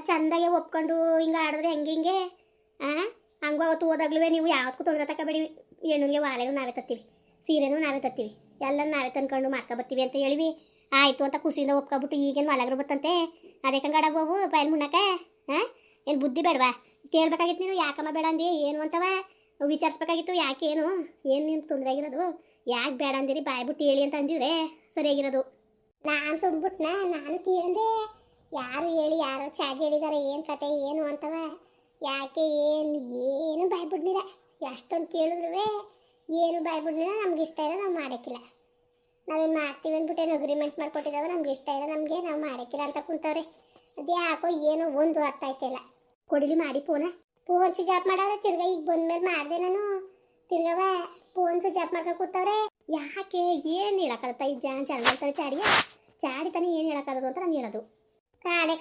ಚಂದಾಗೆ ಒಪ್ಕೊಂಡು ಹಿಂಗೆ ಆಡಿದ್ರೆ ಹೆಂಗೆ ಹಿಂಗೆ? ಹಾಂ ಹಂಗೆ ಅವತ್ತು ಓದಾಗ್ಲೂ ನೀವು ಯಾವತ್ತೂ ತೊಂದರೆ ತಗೋಬೇಡಿ. ಹೆಣ್ಣಿಗೆ ವಾಲೆಗೂ ನಾವೇ ತತ್ತೀವಿ. ಸೀರೆನೂ ನಾವೇ ತತ್ತೀವಿ. ಎಲ್ಲ ನಾವೇ ತಂದ್ಕೊಂಡು ಬರ್ತೀವಿ ಅಂತ ಹೇಳಿವಿ. ಆಯಿತು ಅಂತ ಖುಷಿಯಿಂದ ಒಪ್ಕೊಬಿಟ್ಟು ಈಗೇನು ಮಲಗ್ರು ಬತ್ತಂತೆ ಅದೇ ಹೋಗು, ಬಯಲು ಮುನ್ನಕ್ಕೆ ಹಾಂ ಏನು ಬುದ್ಧಿ ಬೇಡವಾ? ಕೇಳ್ಬೇಕಾಗಿತ್ತು ನೀನು, ಯಾಕಮ್ಮ ಬೇಡ ಅಂದಿ? ಏನು ಅಂತವ? ವಿಚಾರಿಸ್ಬೇಕಾಗಿತ್ತು ಯಾಕೆ ಏನು ಏನು ನಿಮ್ಗೆ ತೊಂದರೆ ಆಗಿರೋದು? ಯಾಕೆ ಬೇಡ ಅಂದಿರಿ? ಬಾಯ್ಬಿಟ್ಟು ಹೇಳಿ ಅಂತ ಅಂದಿದ್ರೆ ಸರಿಯಾಗಿರೋದು. ನಾನು ಸುಮ್ಬಿಟ್ನ ನಾನು ಕೇಳಿದೆ. ಯಾರು ಹೇಳಿ ಯಾರೋ ಚಾಗಿ ಹೇಳಿದಾರೆ, ಏನು ಕತೆ, ಏನು ಅಂತವ? ಯಾಕೆ, ಏನು ಏನು ಬಾಯ್ಬಿಡ್ನಿಲ್ಲ ಎಷ್ಟೊಂದು ಕೇಳಿದ್ರು ಏನು ಬಾಯ್ಬಿಡ್ನಿಲ್ಲ ನಮ್ಗೆ ಇಷ್ಟ ಇಲ್ಲ, ನಾವು ಮಾಡೋಕ್ಕಿಲ್ಲ. ನಾವೇನು ಮಾಡ್ತೀವಿ ಅಂದ್ಬಿಟ್ಟು ಅಗ್ರಿಮೆಂಟ್ ಮಾಡ್ಕೊಟ್ಟಿದ್ದಾವೆ ನಮ್ಗೆ ಇಷ್ಟ ಇಲ್ಲ, ನಮಗೆ ನಾವು ಮಾಡೋಕ್ಕಿಲ್ಲ ಅಂತ ಕುಂತವ್ರೆ. ಅದು ಯಾಕೋ ಏನೋ ಒಂದು ಅರ್ಥ ಆಯ್ತಿಲ್ಲ ಕೊಡಿಲಿ ಮಾಡಿ ಫೋನ ಫೋನ್ ಸ್ವಿಚ್ ಆಫ್ ಮಾಡವ್ರೆ, ತಿರ್ಗಾ ಈಗ ಬಂದ್ಮೇಲೆ ಮಾಡಿದೆ ನಾನು. ತಿರ್ಗವ ಫೋನ್ ಸ್ವಿಚ್ ಆಫ್ ಮಾಡ್ಕೊಂಡು ಕೂತವ್ರೆ. ಯಾಕೆ, ಏನು ಹೇಳಕ್ಕತ್ತ ಈ ಜಾನ್ ಚಾಡಿಯ ಚಾಡಿ ತಾನೇ ಏನು ಹೇಳಕ್ಕಾಗದು ಅಂತ ನಾನು ಹೇಳೋದು. ಕಾಡೆ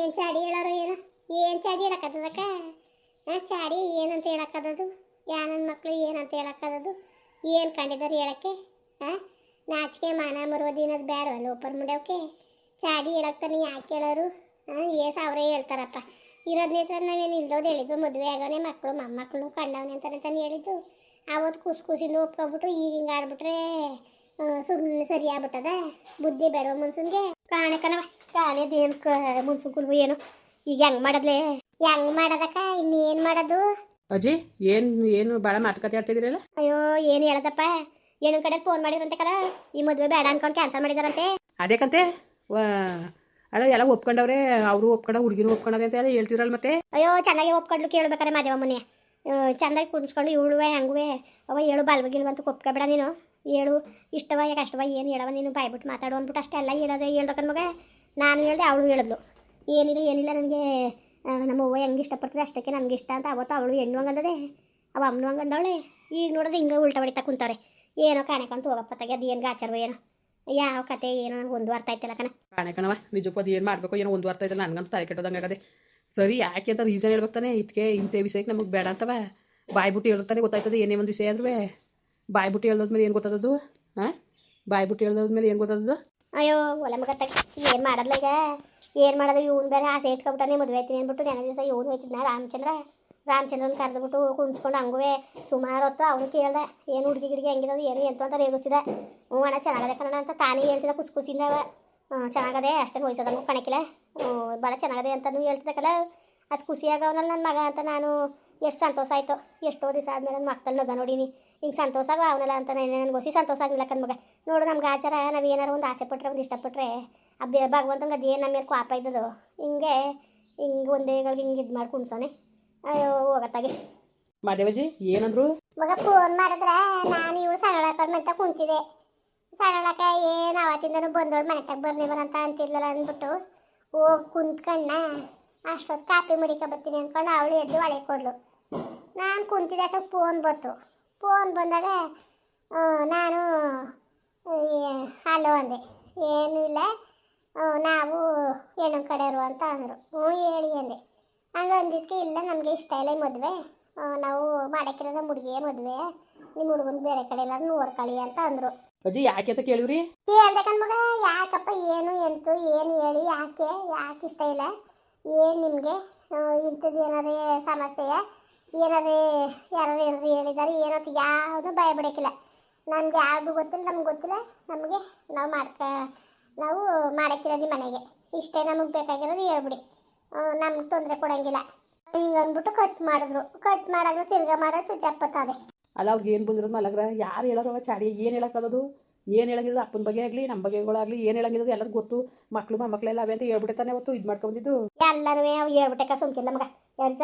ಏನು ಚಾಡಿ ಹೇಳೋರು ಏನು ಏನು ಚಾಡಿ ಹೇಳಕ್ಕದಕ್ಕ ಚಾಡಿ ಏನಂತ ಹೇಳಕ್ಕದದು ಯಾ ನನ್ನ ಮಕ್ಕಳು ಏನಂತ ಹೇಳಕ್ಕದದು ಏನು ಕಂಡಿದ್ದಾರೆ ಹೇಳಕ್ಕೆ? ಹಾಂ ನಾಚಿಕೆ ಮಾನ ಮರುವದಿನದ ಬೇಡ ಲೋಪರ್ ಮುಡ್ಯವಕ್ಕೆ ಚಾಡಿ ಹೇಳಕ್ತಾನೆ ಯಾಕೆ ಹೇಳೋರು? ಹಾಂ ಏ ಸಾವಿರ ಹೇಳ್ತಾರಪ್ಪ. ಇರೋದನ್ನೇ ಸರ್ ನಾವೇನು ಇಲ್ದೋದು ಹೇಳಿದ್ದು, ಮದುವೆ ಆಗೋನೆ ಮಕ್ಕಳು ಮೊಮ್ಮಕ್ಕಳು ಕಂಡವನೆ ಅಂತಾನೆ ತಾನೆ ಹೇಳಿದ್ದು. ಆವತ್ತು ಖುಷಿ ಕುಸಿಂದ ಒಪ್ಕೊಬಿಟ್ರು, ಈಗ ಹಿಂಗೆ ಆಡ್ಬಿಟ್ರೆ ಸುಮ್ಮನೆ ಸರಿ ಆಗ್ಬಿಟ್ಟದ? ಬುದ್ಧಿ ಬೇಡವ ಮನ್ಸನ್ಗೆ. ಕಾಣೆ ಕಣವ ಏನು ಕ ಮುನ್ಸನ್ ಕುಲ್ವು ಏನು. ಈಗ ಹೆಂಗ್ ಮಾಡದ್ಲೆ? ಹೆಂಗ್ ಮಾಡದಕ್ಕ? ಇನ್ನೇನು ಮಾಡೋದು? ಅಜ್ಜಿ ಏನು ಏನು ಭಾಳ ಮಾತುಕತೆ ಆಡ್ತಿದ್ದೀರಲ್ಲ? ಅಯ್ಯೋ ಏನು ಹೇಳದಪ್ಪ? ಏನು ಕಡೆ ಫೋನ್ ಮಾಡಿದ್ರಂತೆ ಕದ ಈ ಮದುವೆ ಬೇಡ ಅನ್ಕೊಂಡು ಕ್ಯಾನ್ಸಲ್ ಮಾಡಿದಾರಂತೆ. ಅದೇಕಂತೆ ವಾ ಅದ ಎಲ್ಲ ಒಪ್ಕೊಂಡವ್ರೆ ಅವರು ಒಪ್ಕೊಂಡ ಹುಡುಗಿನೂ ಒಪ್ಕೊಂಡದೆ ಅಂತ ಎಲ್ಲ ಹೇಳ್ತಿರಲ್ಲ ಮತ್ತೆ. ಅಯ್ಯೋ ಚೆನ್ನಾಗಿ ಒಪ್ಕೊಂಡ್ಲು ಕೇಳ್ಬೇಕಾರೆ ಮಾದೇವ ಮುನ್ನೆ ಚೆನ್ನಾಗಿ ಕುಣಿಸ್ಕೊಂಡು ಇವಳುವೆ ಹಂಗುವೆ. ಅವ ಹೇಳು ಬಲ್ಬಗಿಲ್ವ ಅಂತ ಒಪ್ಕೊಬೇಡ ನೀನು. ಹೇಳು ಇಷ್ಟವ ಯಾಕೆ ಅಷ್ಟವ ಏನು ಹೇಳವ ನೀನು ಬಾಯ್ಬಿಟ್ಟು ಮಾತಾಡು ಅಂದ್ಬಿಟ್ಟು ಅಷ್ಟೆಲ್ಲ ಹೇಳದೆ ಹೇಳ್ದಕ್ಕನ್ ಮಗ. ನಾನು ಹೇಳ್ದೆ, ಅವಳು ಹೇಳಿದ್ಲು. ಏನಿಲ್ಲ ಏನಿಲ್ಲ, ನನಗೆ ನಮ್ಮ ಅವ್ವ ಹೆಂಗೆ ಇಷ್ಟಪಡ್ತದೆ ಅಷ್ಟಕ್ಕೆ ನನಗೆ ಇಷ್ಟ ಅಂತ ಅವತ್ತು ಅವಳು ಹೆಣ್ಣು ಹಂಗಂದದೆ. ಅವ ಅಮ್ಮನ ಹಂಗಂದವಳೆ. ಈಗ ನೋಡಿದ್ರೆ ಹಿಂಗೆ ಉಲ್ಟಾ ಹೊಡಿತಾ ಕುಂತಾರೆ ಏನೋ ಕಾಣಕಂತ ಹೋಗಪ್ಪ ತೆಗೆ ಅದು ಏನು ಗಾಚಾರವ ಏನೋ. ಯಾವ ಕತೆ, ಏನೋ ನನಗೆ ಒಂದು ಅರ್ಥ ಆಯ್ತಲ್ಲ ಕಣ. ಕಾಣೆ ಕಣವ ನಿಜಕ್ಕೂ ಅದು ಏನು ಮಾಡಬೇಕು, ಏನೋ ಒಂದು ಅರ್ಥ ಇಲ್ಲ ನನಗಂತೂ ತಲೆ ಕೆಟ್ಟೋದಂಗೆ ಆಗದೆ. ಸರಿ, ಯಾಕೆ ಅಂತ ರೀಸನ್ ಹೇಳ್ಬೇಕು ತಾನೆ? ಇದಕ್ಕೆ ಇಂಥ ವಿಷಯಕ್ಕೆ ನಮಗೆ ಬೇಡ ಅಂತವ. ಬಾಯ್ಬಿಟ್ಟು ಹೇಳ್ತಾನೆ ಗೊತ್ತಾಯ್ತದೆ, ಏನೇ ಒಂದು ವಿಷಯ ಆದ್ರೂ ಬಾಯ್ಬಿಟ್ಟು ಹೇಳ್ದಾದ್ಮೇಲೆ ಏನು ಗೊತ್ತಾದದು ಹಾಂ ಬಾಯ್ಬಿಟ್ಟು ಹೇಳ್ದಾದ್ಮೇಲೆ ಏನು ಗೊತ್ತಾದದು ಅಯ್ಯೋ ಒಲೆ ಮಗ ತಕ್ಕ ಏನು ಮಾಡಲ್ಲ ಈಗ? ಏನು ಮಾಡೋದು? ಇವನು ಬೇರೆ ಆಸೆ ಇಟ್ಕೊಬಿಟ್ಟಾನೆ ಮದುವೆ ಆಯ್ತೀನಿ ಅಂದ್ಬಿಟ್ಟು ನೆನೆ ದಿವಸ ಇವನು ಹೋಯ್ತಿದ್ನ ರಾಮಚಂದ್ರ. ರಾಮಚಂದ್ರನ ಕರೆದುಬಿಟ್ಟು ಕುಣಿಸ್ಕೊಂಡು ಹಂಗುವೆ. ಸುಮಾರು ಹೊತ್ತು ಅವನು ಕೇಳ್ದೆ, ಏನು ಹುಡುಗಿ ಗಿಡಿಗೆ ಹೆಂಗಿರೋದು ಏನು ಎಂತ ಅಂತ ರೇಗಿಸ್ತಿದೆ ಹ್ಞೂ ಅಣ್ಣ, ಚೆನ್ನಾಗದೆ ಕಣ ಅಂತ ತಾನೇ ಹೇಳ್ತಿದ್ದ ಖುಷಿಯಿಂದ ಹ್ಞೂ, ಚೆನ್ನಾಗದೆ ಅಷ್ಟೇ ವಯಸ್ಸದಂಗೂ ಕಣಕಿಲ್ಲ ಭಾಳ ಚೆನ್ನಾಗದೆ ಅಂತಲೂ ಹೇಳ್ತಿದ್ದಕ್ಕಲ್ಲ ಅಷ್ಟು ಖುಷಿಯಾಗವನಲ್ಲ ನನ್ನ ಮಗ ಅಂತ ನಾನು, ಎಷ್ಟು ಸಂತೋಷ ಆಯಿತು, ಎಷ್ಟೋ ದಿವಸ ಆದಮೇಲೆ ನನ್ನ ಮಕ್ಕಳು ಮಗ ನೋಡೀನಿ. ಹಿಂಗೆ ಸಂತೋಷ ಆಗೋ ಅವನಲ್ಲ ಅಂತ ನನಗೆ ಹೊಸಿ ಸಂತೋಷ ಆಗಿಲ್ಲ ಮಗ. ನೋಡು ನಮ್ಗೆ ಆಚಾರ ನಾವು ಏನಾರು ಒಂದು ಆಸೆ ಪಟ್ಟರೆ ಒಂದು ಇಷ್ಟಪಟ್ಟರೆ ಆ ಬೇ ಅದು ಏನು ನಮ್ಮ ಮೇಲೆ ಕೋಪ ಇದ್ದದು ಹಿಂಗೆ ಹಿಂಗೆ ಒಂದೇಗಳಿಗೆ ಹಿಂಗೆ ಇದು ಮಾಡಿ ಕುಣ್ಸೋನೆ. ಅಯ್ಯೋ ಹೋಗತ್ತಾಗೆ. ಮಾದೇವಜಿ ಏನಂದ್ರು? ಮಗ ಫೋನ್ ಮಾಡಿದ್ರೆ ನಾನು ಇವಳು ಸರಳಕರ್ ಅಂತ ಕುಂತಿದೆ ಸರಳಕ ಏನು ಅವತ್ತಿಂದನು ಬಂದೋಳು ಮನೆ ತಗ ಬರ ಅಂತ ಅಂತಿದ್ಲಲ್ಲ ಅಂದ್ಬಿಟ್ಟು ಹೋಗಿ ಕುಂತ್ಕಣ್ಣ ಅಷ್ಟೊತ್ತು ಕಾಪಿ ಮಡಿಕ ಬರ್ತೀನಿ ಅಂದ್ಕೊಂಡು ಅವಳು ಎದ್ದು ಒಳಗೆ ಕೊಡ್ಲು ನಾನು ಕುಂತಿದ್ದಾಗ ಫೋನ್ ಬಂತು. ಫೋನ್ ಬಂದಾಗ ನಾನು ಹಲೋ ಅಂದೆ. ಏನೂ ಇಲ್ಲ ನಾವು ಹೆಣ್ಣು ಕಡೆಯವರು ಅಂತ ಅಂದರು. ಹ್ಞೂ ಹೇಳಿ ಅಂದೆ. ಹಂಗೆ ಅಂದಿದ್ದಕ್ಕೆ ಇಲ್ಲ ನಮಗೆ ಇಷ್ಟ ಇಲ್ಲ ಮದುವೆ. ನಾವು ಮಾಡಕ್ಕಿರೋ ನಮ್ಮ ಹುಡುಗಿಯ ಮದುವೆ. ನಿಮ್ಮ ಹುಡುಗನ ಬೇರೆ ಕಡೆ ಎಲ್ಲ ನೋಡ್ಕೊಳ್ಳಿ ಅಂತ ಅಂದರು. ಅಜ್ಜಿ ಯಾಕೆ ಅಂತ ಕೇಳಿವ್ರಿ? ಹೇಳ್ದಕ್ಕನ್ ಮಗ ಯಾಕಪ್ಪ ಏನು ಎಂತು ಏನು ಹೇಳಿ ಯಾಕೆ ಯಾಕೆ ಇಷ್ಟ ಇಲ್ಲ? ಏನು ನಿಮಗೆ? ಇಂಥದ್ದು ಏನಾರೇ ಸಮಸ್ಯೆಯ? ಏನಾರೇ ಯಾರು ಏನಾರು ಹೇಳಿದ್ದಾರೆ ಏನಂತ ಯಾವುದು ಭಯ ಬಿಡೋಕ್ಕಿಲ್ಲ ನಮ್ಗೆ ಯಾವುದು ಗೊತ್ತಿಲ್ಲ, ನಮ್ಗೆ ಗೊತ್ತಿಲ್ಲ, ನಮಗೆ ನಾವು ಮಾಡ್ಕ, ನಾವು ಮಾಡಕ್ಕಿರೋದು ಮನೆಗೆ. ಇಷ್ಟೇ ನಮಗೆ ಬೇಕಾಗಿರೋದು ಹೇಳ್ಬಿಡಿ. ನಮ್ಗೆ ತೊಂದರೆ ಕೊಡೋಂಗಿಲ್ಲ. ಹಿಂಗೆ ಅಂದ್ಬಿಟ್ಟು ಕಟ್ ಮಾಡಿದ್ರು. ಕಟ್ ಮಾಡಿದ್ರು ತಿರ್ಗಾ ಮಾಡೋದು ಆಫ್ ಅಲ್ಲ ಅವ್ರಿಗೆ ಏನು ಬಂದಿರೋದು ಮಲಗ್ರ? ಯಾರು ಹೇಳೋರವ ಚಾಡಿ? ಏನು ಹೇಳಕ್ಕದದು ಏನು ಹೇಳಂಗಿಲ್ಲ ಅಪ್ಪನ ಬಗ್ಗೆ ಆಗಲಿ ನಮ್ಮ ಬಗ್ಗೆಗಳಾಗಲಿ ಏನು ಹೇಳಂಗಿಲ್ಲ ಎಲ್ಲರಿಗೂ ಗೊತ್ತು. ಮಕ್ಕಳು ಮೊಮ್ಮಕ್ಕಳೆಲ್ಲ ಅವೆ ಅಂತ ಹೇಳ್ಬಿಟ್ಟೆ ಅವತ್ತು ಇದು ಮಾಡ್ಕೊಂಡಿದ್ದು ಎಲ್ಲರೂ ಅವು ಹೇಳ್ಬಿಟ್ಟಕ್ಕ ಸುಮ್ಕಿಲ್ಲ ಮಗ ಎಲ್ಸ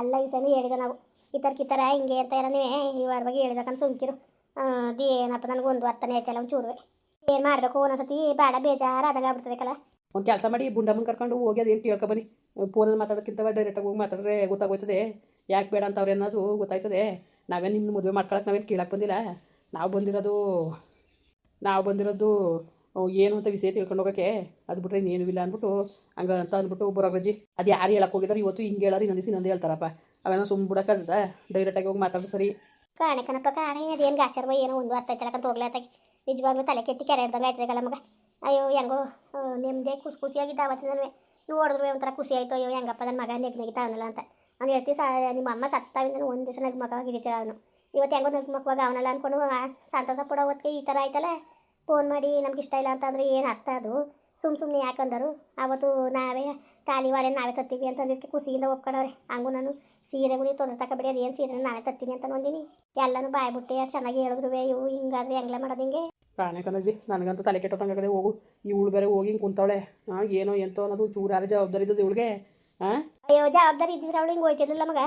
ಎಲ್ಲ ವಿಷಯನೂ ಹೇಳಿದ ನಾವು. ಈ ಥರ ಈ ಥರ ಹಿಂಗೆ ಅಂತ ಏನೋ ಈ ವಾರ ಬಗ್ಗೆ ಹೇಳಿದಕ್ಕಂತ ಸುಮ್ಕಿರು. ಅದು ಏನಪ್ಪ ನನಗೆ ಒಂದು ವರ್ತನೆ ಐತಲ್ಲ ಒಂದು ಚೂರುವೆ. ಏನು ಮಾಡಬೇಕು ಒಂದೊಂದ್ಸತಿ? ಬೇಡ ಬೇಜಾರು ಆದಾಗ ಆಗ್ಬಿಡ್ತದಕ್ಕಲ್ಲ ಒಂದು ಕೆಲಸ ಮಾಡಿ ಬುಂಡಮ್ಮನ ಕರ್ಕೊಂಡು ಹೋಗಿ ಅದೇನು ಕೇಳ್ಕೊ ಬನ್ನಿ. ಫೋನಲ್ಲಿ ಮಾತಾಡೋದಕ್ಕಿಂತ ಡೈರೆಕ್ಟಾಗಿ ಹೋಗಿ ಮಾತಾಡಿದ್ರೆ ಗೊತ್ತಾಗೋಯ್ತದೆ. ಯಾಕೆ ಬೇಡ ಅಂತವ್ರೆ ಅನ್ನೋದು ಗೊತ್ತಾಯ್ತದೆ. ನಾವೇನು ನಿಮ್ಮ ಮದುವೆ ಮಾಡ್ಕೊಳಕ್ಕೆ ನಾವೇನು ಕೇಳಕ್ಕೆ ಬಂದಿಲ್ಲ. ನಾವು ಬಂದಿರೋದು ನಾವು ಬಂದಿರೋದು ಏನು ಅಂತ ವಿಷಯ ತಿಳ್ಕೊಂಡು ಹೋಗೋಕ್ಕೆ ಅದು ಬಿಟ್ರೆ ಇನ್ನೇನು ಇಲ್ಲ ಅಂದ್ಬಿಟ್ಟು, ಹಂಗೆ ಅಂತ ಅಂದ್ಬಿಟ್ಟು ಬರೋಗ್ರಜ್ಜಿ ಅದು ಯಾರು ಹೇಳಕ್ಕೆ ಹೋಗಿದಾರೆ ಇವತ್ತು ಹಿಂಗೆ ಹೇಳೋರು ಇನ್ನೊಂದು ನಂದು ಹೇಳ್ತಾರಪ್ಪ. ಅವೇನೋ ಸುಮ್ಮ ಬಿಡೋಕ್ಕದ ಡೈರೆಕ್ಟಾಗಿ ಹೋಗಿ ಮಾತಾಡೋದು ಸರಿ. ಕಾಣೆ ಕಣಪ್ಪ, ಕಾಣೆ ಅದೇನು ಗಾಚಾರವ ಏನೋ ಒಂದು ಅರ್ಥ ಹೋಗ್ಲೇ ಹೋಗ್ಲಾತಾಗಿ ನಿಜವಾಗ್ಲೂ ತಲೆ ಕೆಟ್ಟಿ ಕೆರೆ ಹಿಡ್ದಂಗೆ ಆಯ್ತದಲ್ಲ ಮಗ. ಅಯ್ಯೋ, ಹೆಂಗೋ ನೆಮ್ಮದಿ ಖುಷಿ ಖುಷಿಯಾಗಿದ್ದ ಅವತ್ತಿನ ನೋಡಿದ್ರು ಒಂಥರ ಖುಷಿ ಆಯ್ತು, ಅಯ್ಯೋ, ಹೆಂಗಪ್ಪ ನನ್ನ ಮಗ ನೆಗ್ ನೆಗಿತಾವನಲ್ಲ ಅಂತ. ಅವ್ನು ಹೇಳ್ತಿ, ಸಾ, ನಿಮ್ಮ ಅಮ್ಮ ಸತ್ತಾವಿಂದ ಒಂದು ದಿವಸ ನಗ್ಮಕವಾಗಿ ಹಿಡಿತೀರ ಅವನು. ಇವತ್ತು ಹೆಂಗೋ ನಗ ಮಗ ಅವನಲ್ಲ ಅಂದ್ಕೊಂಡು ಸಂತೋಷ ಪಡೋ ಹೊತ್ತಿಗೆ ಈ ಥರ ಆಯ್ತಲ್ಲ. ಫೋನ್ ಮಾಡಿ ನಮ್ಗೆ ಇಷ್ಟ ಇಲ್ಲ ಅಂತಂದ್ರೆ ಏನು ಅರ್ಥ ಅದು? ಸುಮ್ಮ ಸುಮ್ಮನೆ ಯಾಕಂದರು ಅವತ್ತು ನಾವೇ ತಾಲಿ ವಾಲೆ ನಾವೇ ತತ್ತೀವಿ ಅಂತಂದಿದ್ದಕ್ಕೆ ಖುಷಿಯಿಂದ ಒಪ್ಕೊಂಡವ್ರೆ. ಹಂಗೂ ನಾನು ಸೀರೆಗಳು ತೊಂದರೆ ತಗೊಬೇಡಿ ಅದೇನು ಏನು ಸೀರೆ ನಾನೇ ತತ್ತೀನಿ ಅಂತ ನೋಂದಿನಿ ಎಲ್ಲನೂ ಬಾಯ್ ಬಿಟ್ಟೆ ಚೆನ್ನಾಗಿ ಹೇಳಿದ್ರು ಇವು ಹಿಂಗಾದ್ರೆ ಹೆಂಗ್ಲ ಮಾಡೋದು ಹಿಂಗೆ? ಪ್ರಾಣಿ ಕನಜಿ ನನಗಂತೂ ತಲೆ ಕೆಟ್ಟೋದಂಗಾಗದೆ ಹೋಗು. ಇವಳು ಬೇರೆ ಹೋಗಿ ಹಿಂಗೆ ಕುಂತವಳೆ. ಹಾಂ ಏನೋ ಎಂತೋ ಅನ್ನೋದು ಚೂರಾರ ಜವಾಬ್ದಾರಿ ಇದ್ದದ್ದು ಇವಳಿಗೆ. ಹಾಂ ಅಯ್ಯೋ ಜವಾಬ್ದಾರಿ ಇದ್ದಿದ್ರೆ ಅವಳು ಹಿಂಗೆ ಹೋಯ್ತಿದ್ದಿಲ್ಲ ಮಗ.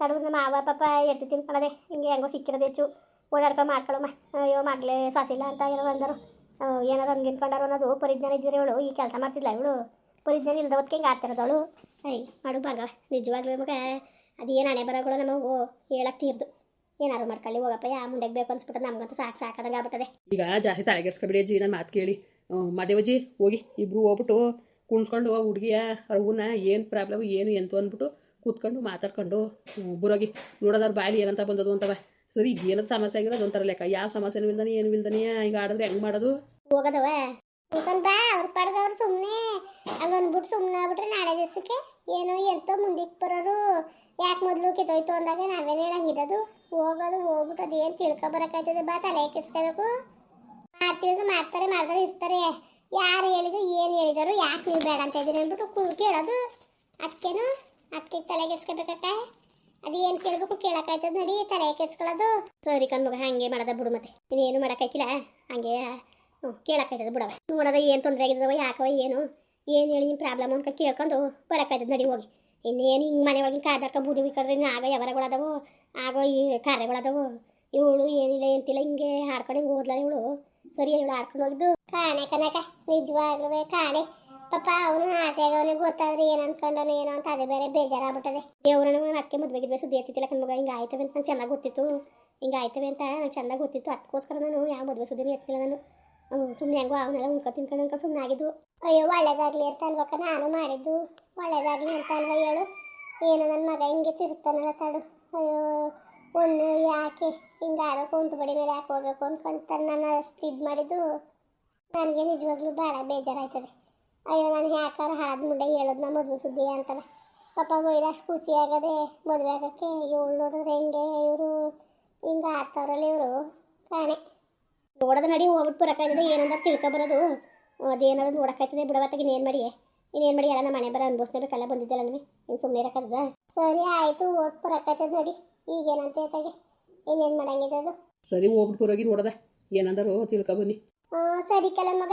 ತಡವು ನಮ್ಮ ಮಾವ ಪಾಪ ಎಡ್ತಿ ತಿನ್ಕೊಳ್ಳದೆ ಹಿಂಗೆ ಹೆಂಗೋ ಸಿಕ್ಕಿರೋದು ಹೆಚ್ಚು. ಓಡಾಡ್ಕೊಂಡು ಮಾಡ್ಕೊಳಮ್ಮ ಅಯ್ಯೋ ಮಗಳೇ ಸಾಸಿಲ್ಲ ಅಂತ ಏನೋ ಅಂದರು ಏನಾರು ಹಂಗೆ ಇನ್ಕೊಂಡಾರು ಅನ್ನೋದು ಪರಿಜ್ಞಾನ ಇದ್ದಿದ್ರೆ ಇವಳು. ಈ ಕೆಲಸ ಮಾಡ್ತಿಲ್ಲ ಇವಳು? ಪರಿಜ್ಞಾನ ಇಲ್ಲದ ಹೊತ್ತಿಗೆ ಹಿಂಗೆ ಆಡ್ತಿರೋದವಳು ಅಯ್ಯ ಮಾಡು ಭಾಗ ನಿಜವಾಗ್ಲೂ ಮಗ ಅದೇನು ಹಣೆ ಬರೋಗಳು ನಮಗೂ? ಹೇಳಕ್ಕೆ ತೀರ್ದು. ಏನಾರು ಮಾಡ್ಕೊಳ್ಳಿ, ಹೋಗಪ್ಪ, ಯಾ ಮುಂಡೆಗೆ ಬೇಕು ಅನ್ಸ್ಬಿಟ್ಟು ನಮಗಂತೂ ಸಾಕು ಸಾಕಾದಂಗೆ ಆಗ್ಬಿಟ್ಟದೆ. ಈಗ ಜಾಸ್ತಿ ತಲೆಗೆಡ್ಸ್ಕೊಬಿಡಿ ಅಜ್ಜಿ ನನ್ನ ಮಾತು ಕೇಳಿ. ಮದೇವಜ್ಜಿ, ಹೋಗಿ. ಇಬ್ಬರು ಹೋಗ್ಬಿಟ್ಟು ಕುಣ್ಸ್ಕೊಂಡು ಹುಡುಗಿಯ ಅವ್ರನ್ನ ಏನು ಪ್ರಾಬ್ಲಮ್, ಏನು ಎಂತು ಅಂದ್ಬಿಟ್ಟು ಕೂತ್ಕೊಂಡು ಮಾತಾಡ್ಕೊಂಡು ಬರೋಗಿ. ನೋಡೋದಾರ ಬಾಯಲ್ಲಿ ಏನಂತ ಬಂದದು ಅಂತವ. ಸರಿ ಏನದ ಸಮಸ್ಯೆ ಆಗಿದೆ ಅದೊಂಥರ ಲೆಕ್ಕ. ಯಾವ ಸಮಸ್ಯೆನೂ ಇಲ್ದಾನೆ, ಏನು ಇಲ್ದಾನೆ, ಈಗ ಆಡಿದ್ರೆ ಹೆಂಗ್ ಮಾಡೋದು? ಹೋಗದವ? ಯಾಕಂದ್ ಬಾ, ಅವ್ರ ಪಡ್ದವ್ರು ಸುಮ್ಮನೆ ಹಂಗನ್ಬಿಟ್ಟು ಸುಮ್ಮನೆ ಆಗ್ಬಿಟ್ರೆ ನಾಳೆ ದಿವಸಕ್ಕೆ ಏನೋ ಎಂತೋ ಮುಂದಕ್ಕೆ ಬರೋರು. ಯಾಕೆ ಮೊದಲು ಕಿತ್ತೋಯ್ತು ಅಂದಾಗ ನಾವೇನು ಹೇಳಂಗಿದ್ದದು ಹೋಗೋದು, ಹೋಗ್ಬಿಟ್ಟು ಅದೇನು ತಿಳ್ಕೊಬರಕಾಯ್ತದೆ ಬಾ, ತಲೆ ಕೆಡ್ಸ್ಕೋಬೇಕು. ಮಾಡ್ತಿದ್ರು, ಮಾಡ್ತಾರೆ, ಮಾಡಿದ್ರೆ, ಇರ್ತಾರೆ. ಯಾರು ಹೇಳಿದ್ರು, ಏನು ಹೇಳಿದರು, ಯಾಕೆ ನೀವು ಬೇಡ ಅಂತ ಇದ್ದೀನಿ ಅಂದ್ಬಿಟ್ಟು ಕೇಳೋದು. ಅದಕ್ಕೇನು ಅದಕ್ಕೆ ತಲೆ ಕೆಡ್ಸ್ಕೋಬೇಕಕ್ಕ. ಅದೇನು ಕೇಳಬೇಕು ಕೇಳಕ್ಕಾಯ್ತದ ನಡಿ, ತಲೆ ಕೆಡ್ಸ್ಕೊಳ್ಳೋದು. ಸರಿ ಕಣ್ಮಗ ಹಂಗೆ ಮಾಡದ ಬಿಡು ಮತ್ತೆ. ಇನ್ನೇನು ಮಾಡೋಕ್ಕಾಯ್ಕಿಲ್ಲ? ಹಂಗೆ, ಹ್ಞೂ, ಕೇಳಕ್ಕಾಯ್ತದ ಬಿಡವ. ನೋಡದ ಏನು ತೊಂದರೆ ಆಗಿದ್ದವ ಯಾಕವ, ಏನು? ಏನು ಹೇಳಿ ನಿಮ್ಮ ಪ್ರಾಬ್ಲಮ್ ಅನ್ಕ ಕೇಳ್ಕೊಂಡು ಬರೋಕ್ಕಾಯ್ತದ ನಡಿ ಹೋಗಿ. ಇನ್ನೇನು ಹಿಂಗೆ ಮನೆ ಒಳಗಿನ ಕಾದಾಕ ಬೂದಿ ಬಿಕ್ಕಿ ಆಗ ಯಾವರಗಳದವು, ಆಗೋ ಈ ಕಾರ್ಯಗಳದವು ಇವಳು ಏನಿಲ್ಲ, ಎಂತಿಲ್ಲ, ಹಿಂಗೆ ಹಾಡ್ಕೊಂಡು ಹಿಂಗೆ ಇವಳು. ಸರಿ ಇವಳು ಹಾಡ್ಕೊಂಡು ಹೋಗಿದ್ದು? ಕಾಣೆ ಕನಕ ನಿಜವಾಗ್ಲೂ ಕಾಣೆ. ಪಾಪ ಅವನು ಆಸೆಗೆ ಅವನಿಗೆ ಗೊತ್ತಾದ್ರೆ ಏನು ಅನ್ಕೊಂಡನು ಏನೋ ಅಂತ ಅದೇ ಬೇರೆ ಬೇಜಾರಾಗ್ಬಿಟ್ಟದೆ. ದೇವ್ರನ್ನ ಅಕ್ಕೆ ಮದುವೆಗಿದ್ವೆ ಸುದ್ದಿ ಎತ್ತಿತ್ತಿಲ್ಲ ಕಣ್ಮಗ ಹಿಂಗೆ ಆಯ್ತವೆ ಅಂತ ನಂಗೆ ಚೆನ್ನಾಗಿ ಗೊತ್ತಿತ್ತು. ಹಿಂಗೆ ಆಯ್ತವೆ ಅಂತ ನಂಗೆ ಚೆನ್ನಾಗಿ ಗೊತ್ತಿತ್ತು. ಅದಕ್ಕೋಸ್ಕರ ನಾನು ಯಾವ ಮದುವೆ ಸುದ್ದಿನೂ ಎತ್ತಿಲ್ಲ ನಾನು. ಸುಮ್ಮನೆ ಹೆಂಗೋ ಅವನ್ನೆಲ್ಲ ಉಣ್ಕೊ ತಿನ್ಕೊಂಡು ಅನ್ಕೊಂಡು ಸುಮ್ಮನೆ ಆಗಿದ್ದು. ಅಯ್ಯೋ, ಒಳ್ಳೇದಾಗ್ಲಿ ಅಂತ ಅಲ್ವಕ್ಕ ನಾನು ಮಾಡಿದ್ದು. ಒಳ್ಳೇದಾಗ್ಲಿ ಅಂತ ಅಲ್ವ ಹೇಳು. ಏನು ನನ್ನ ಮಗ ಹಿಂಗೆ ತಿರುತ್ತಾನಲ್ಲ ತಡು ಅಯ್ಯೋ ಒಂದು ಯಾಕೆ ಹಿಂಗೆ ಆಗಬೇಕು ಉಂಟು ಬಡಿ ಮೇಲೆ ಯಾಕೆ ಹೋಗ್ಬೇಕು ಅಂದ್ಕೊಂಡು ನಾನು ಅಷ್ಟು ಇದು ಮಾಡಿದ್ದು. ನನಗೆ ನಿಜವಾಗ್ಲೂ ಭಾಳ ಬೇಜಾರಾಯ್ತದೆ. ಅಯ್ಯೋ ನಾನು ಯಾಕಾರ ಹಾಳದ ಮುಂಡೆ ಹೇಳೋದು ನಾ ಮದುವೆ ಸುದ್ದಿ ಅಂತಲ್ಲ. ಪಾಪ ಅಷ್ಟು ಖುಷಿ ಆಗದೆ ಮದುವೆ ಆಗೋಕ್ಕೆ ಇವಳು ನೋಡಿದ್ರೆ ಹೆಂಗೆ ಇವರು ಹಿಂಗೆ ಆಡ್ತಾವ್ರಲ್ಲ ಇವರು. ಕಾಣೆ ನೋಡೋದು ನಡಿ ಹೋಗ್ಬಿಟ್ಟು ಬರೋಕ್ಕಾಯ್ತದೆ ಏನಂತ ತಿಳ್ಕೊಬರೋದು ಅದೇನಾದ್ರು ನೋಡೋಕ್ಕಾಯ್ತದೆ ಬಿಡವತ್ತಾಗ ಇನ್ನೇನು ಮಾಡಿ ಇನ್ನೇನು ಮಾಡಿ ಎಲ್ಲ ನಮ್ಮ ಮನೆ ಬರೋ ಅನ್ಭವಿಸ್ಬೇಕಲ್ಲ ಬಂದಿದ್ದಲ್ಲ ನನಗೆ. ಇನ್ನು ಸುಮ್ಮನೆ ಇರೋಕ್ಕದ ಸರಿ ಆಯಿತು ಓಟ್ ಬರೋಕ್ಕಾಯ್ತದೆ ನೋಡಿ. ಈಗೇನಂತ ಹೇಳ್ತಾಗೆ? ಇನ್ನೇನು ಮಾಡಂಗಿದೆ ಅದು ಸರಿ ಹೋಗ್ಬಿಟ್ಟು ಬರೋಗಿ ನೋಡದ. ಏನಂದರು ತಿಳ್ಕೊಬನ್ನಿ ಹಾಂ ಸರಿ ಕಲ ಮಗ.